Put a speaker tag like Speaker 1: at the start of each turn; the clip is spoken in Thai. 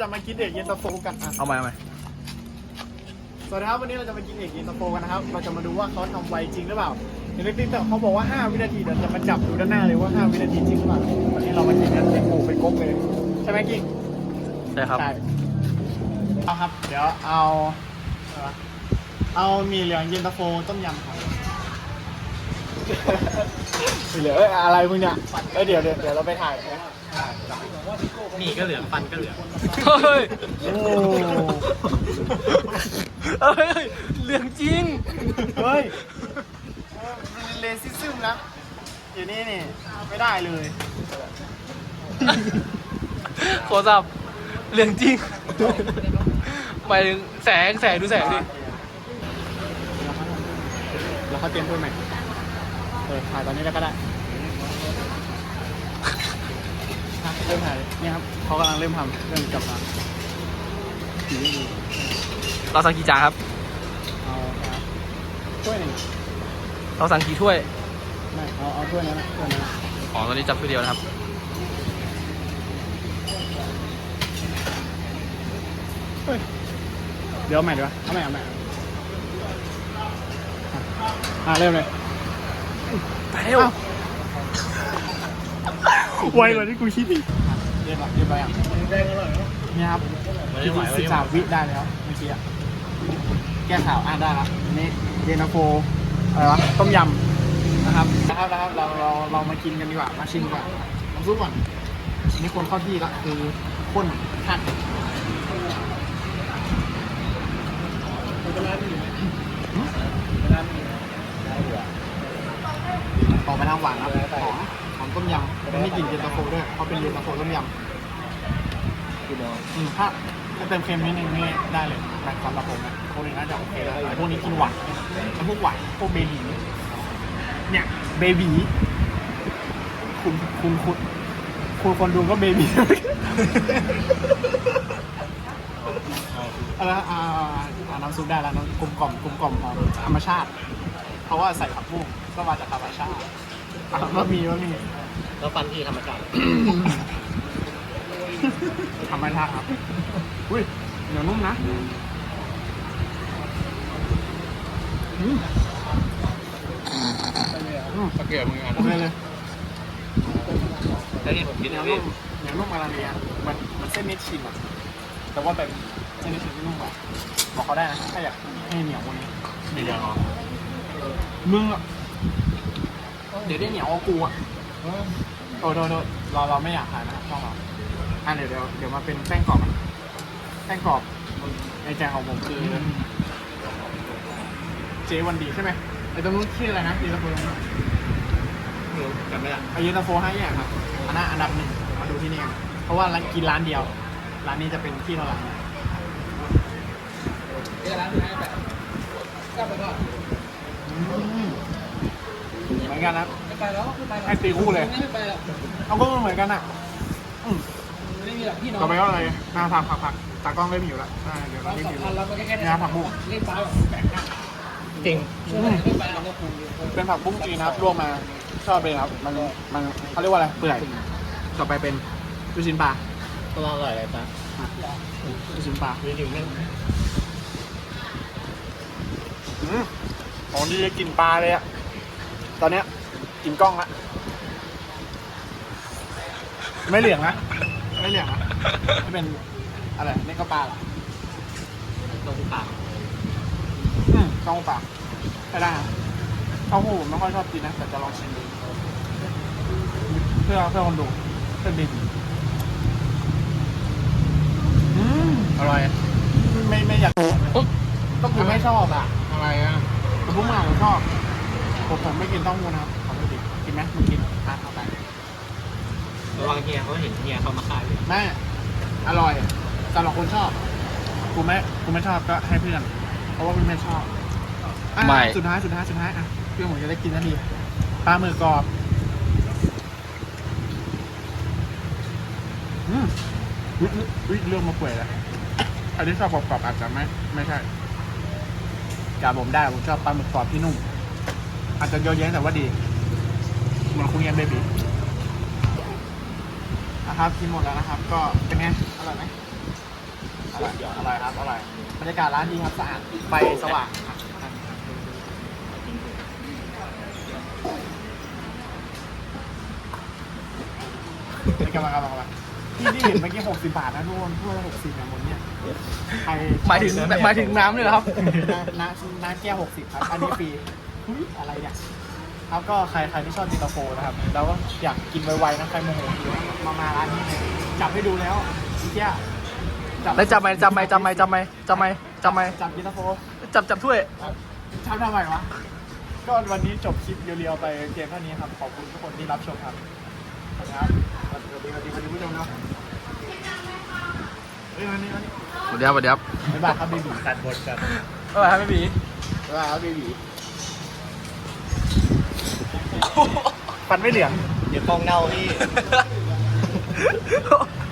Speaker 1: จะมากินเอกเย็นตาโฟกันอะ
Speaker 2: เอาใหม่เอาใหม่
Speaker 1: สวัสดีครับวันนี้เราจะมากินเอกเย็นตาโฟกันนะครับ เราจะมาดูว่าเขาทำไวจริงหรือเปล่าในคลิปเขาบอกว่า 5 วินาทีเดี๋ยวจะมาจับดูด้านหน้าเลยว่า 5 วินาทีจริงหรือเปล่าวันนี้เรามากินกันเป็นหมูเป็นก๊กเลย ใช่ไหมกิ๊ก
Speaker 2: ใช่ครับ
Speaker 1: ใช่เอาครับ เดี๋ยวเอา เอาวะเอาหมีเหลืองเย็นตาโฟต้มยำครับ เหลืออะไรมึงเนี่ยเอ้ยเดี๋ยวเดี๋ยวเดี๋ยวเราไปถ่ายนะ
Speaker 3: มีก็เหลืองฟันก็เหลือง
Speaker 2: เฮ้ย
Speaker 1: โอ้
Speaker 2: เฮ้ยเรื่องจริง
Speaker 1: เฮ้ยเลซิซึมนะเดี๋ยวนี้นี่ไม่ได้เลย
Speaker 2: โคสับเรื่องจริงหมายถึงแสงแสงดูแสงดิ
Speaker 1: แล้วเขาเตรียมพูดใหม่เออถ่ายตอนนี้แล้วก็ได้อะเริ่มถ่ายเลยเนี่ยครับเขากำลังเริ่มทำเริ่มจับมาสีไม่ดี
Speaker 2: เราสั่งกี่จานครับ
Speaker 1: เอาครับถ้วยหนึ่ง
Speaker 2: เราสั่งกี่ถ้วย
Speaker 1: ไม่เอาเอาถ้วยนั้นนะถ้วยนั้นนะ
Speaker 2: อ๋อตอนนี้จับถ้วยเดียวนะครับ
Speaker 1: เฮ้ยเดี๋ยวเอาใหม่ดีกว่าเอาใหม่เอาใหม่อะอะเริ่มเลย
Speaker 2: ไปเร็ว
Speaker 1: อ้าวไวกว่าที่กูคิดอีกเรียบร้อยเรียบร้อยอะเนี่ยครับ
Speaker 3: ไม่ได้ไหว
Speaker 1: สิบสามวิได้แล้วเมื่อกี้อะแก้ข่าวอ่านได้ละอันนี้เย็นตาโฟอะไรวะต้มยำนะครับนะครับนะครับเราเราเรามากินกันดีกว่ามาชิมก่อนน้ำซุปก่อนอันนี่คนเข้าที่ละคือข้นขัดต่อไปทางหวานครับหอมหอมต้มยำไม่กลิ่นเย็นตาโฟด้วยเขาเป็นเย็นตาโฟต้มยำอืมถ้าถ้าเติมเค็มนิดนึงนี่ได้เลยแต่สำหรับผมนะพวกนี้น่าจะโอเคแล้วแต่พวกนี้กินหวานไอ้พวกหวานพวกเบบีเนี่ยเบบีคุณคุณคุณคุณคนดูก็เบบีอะไรนะอ่าอ่าน้ำซุปได้แล้วน้ำกลมกล่อมกลมกล่อมหอมธรรมชาติ เพราะว่าใส่ผักบุ้งก็มาจากธรรมชาติ อะก็มีก็มี
Speaker 3: แล้วฟันที่ธรรมชาติ
Speaker 1: ธรรมชาติครับ อุ้ยเหนียวนุ่มนะอืมอืม
Speaker 3: ตะเกียบมึงอะ
Speaker 1: เลยเลย
Speaker 3: แต่ที่ผมกิน
Speaker 1: เหนียว
Speaker 3: นี่
Speaker 1: นุ่มเหนียวนุ่มอะไรเนี่ยมันมันเส้นเม็ดชินอะแต่ว่าแบบเส้นเม็ดชินที่นุ่มกว่าบอกเขาได้นะถ้าอยากให้เหนียวกวันนี้
Speaker 3: มีเหลืองเหรอ
Speaker 1: มึงอะ เดี๋ยวได้เหนียวกว่ากูอะโทษโทษโทษเราเราไม่อยากขายนะครับช่องเราอะเดี๋ยวเดี๋ยวเดี๋ยวมาเป็นแป้งกรอบมันแป้งกรอบในใจของผมคือเจวันดีใช่ไหมไอ้ตรงนู้นชื่ออะไรนะเย็นตาโฟตรงนู้น
Speaker 3: ไม่รู้จำไม่ได้
Speaker 1: ไอ้เย็นตาโฟห้าแยกครับอันนั้นอันดับหนึ่งมาดูที่นี่กันเพราะว่าร้านกินร้านเดียว ร้านนี้จะเป็นที่เราหลังอืมเห มือนกันนะให้ตีคู่เลยเอาก็เหมือนกันอะอืมต่อไปก็อะไรน้าผักผักผักตากล้องเริ่มอยู่แล้วอ่าเดี๋ยวเราเริ่มอยู่นี่นะผักบุ้ง
Speaker 3: จริง
Speaker 1: อืมเป็นผักบุ้งจีนนะครับรวมมา ชอบเลยครับ มันมันเขาเรียกว่าอะไรเปื่อยต่อไปเป็นลูกชิ้นปลา
Speaker 3: ก็อร่อยเลยจ้ะ
Speaker 1: อะลูกชิ้นปลา
Speaker 3: มีถึงแม่ง
Speaker 1: อืมของดีจะกินปลาเลยอะ ตอนเนี้ยกินกล้องละไม่เหลืองนะไม่เหลืองนะไม่เป็นอะไรนี่ก็ปลาเหรอ
Speaker 3: ตรงปาก
Speaker 1: อืมกล้องปลาใช่ได้นะเต้าหู้ผมไม่ค่อยชอบกินนะแต่จะลองชิมดูเพื่อเพื่อคนดูเพื่อบินอืม
Speaker 3: อร่อย
Speaker 1: ไม่ไม่อยาก
Speaker 2: อุ๊ย
Speaker 1: ก็คือไม่ชอบอะ
Speaker 3: อะไรอะ
Speaker 1: แต่พวกมาผมชอบ ผมผมไม่กินเต้าหู้นะครับขอโทษทีกินไหมมึงกินอะเอาไป
Speaker 3: ระวังเฮียเขาเห็นเฮียเขามาขายเลย
Speaker 1: แม่อร่อยสำหรับคนชอบกูไม่กูไม่ชอบก็ให้เพื่อน เพราะว่าเพื่อนไม่ชอบอะ
Speaker 2: ไม่
Speaker 1: สุดท้ายสุดท้ายสุดท้ายอะเพื่อนผมจะได้กินทันทีปลาหมึกกรอบอืมอุ๊ยอุ๊ยอุ๊ยเรื่องมาเปื่อยแล้วอันนี้ชอบกรอบๆอาจจะไม่ไม่ใช่จาผมได้ผมชอบปลาหมึกกรอบที่นุ่ม อาจจะเยอะแยะแต่ว่าดีเหมือนคุณเงียนเบบีนะครับกินหมดแล้วนะครับ ก็เป็นไงอร่อยไหมอร่อยอร่อยครับอร่อยบรรยากาศร้านดีครับสะอาดไฟสว่างครับนี่กำลังกำลังกำลังที่ที่เห็นเมื่อกี้หกสิบบาทนะทุกคนถ้วยละหกสิบเนี่ยหมดเนี่ยใคร
Speaker 2: หมายถึงหมายถึงน้ำเลยเหรอครับ
Speaker 1: น้ำน้ำน้ำแก้วหกสิบครับ อันนี้ฟรี อุ๊ยอะไรเนี่ยครับก็ใครใครที่ชอบจิตาโฟนะครับแล้วก็อยากกินไวๆนะใครโมโหหิวมามาร้านนี้เลยจับให้ดูแล้วเที่ย
Speaker 2: แล้วจำไหมจำไหมจำไหมจำไหมจำไหมจำไหม
Speaker 1: จับจิตาโฟ
Speaker 2: จับจับถ้วย
Speaker 1: ทำทำไมวะก็วันนี้จบคลิปเรียวๆไปเพียงเท่านี้ครับขอบคุณทุกคนที่รับชมครับขอบคุณครับสวัสดีสวัสดีสวัสดีผู้ชมเนาะเฮ้ยวันนี้วันนี้
Speaker 2: สวัสดีครับสวัสดีครับ
Speaker 1: บ๊ายบายครับเบบี
Speaker 3: ตัดบทกัน
Speaker 2: เออครับไม่มี
Speaker 1: บ๊ายบายครับเบบี ฟันไม่เหลือง
Speaker 3: เดี๋ยวกล้องเน่าพี่
Speaker 2: เ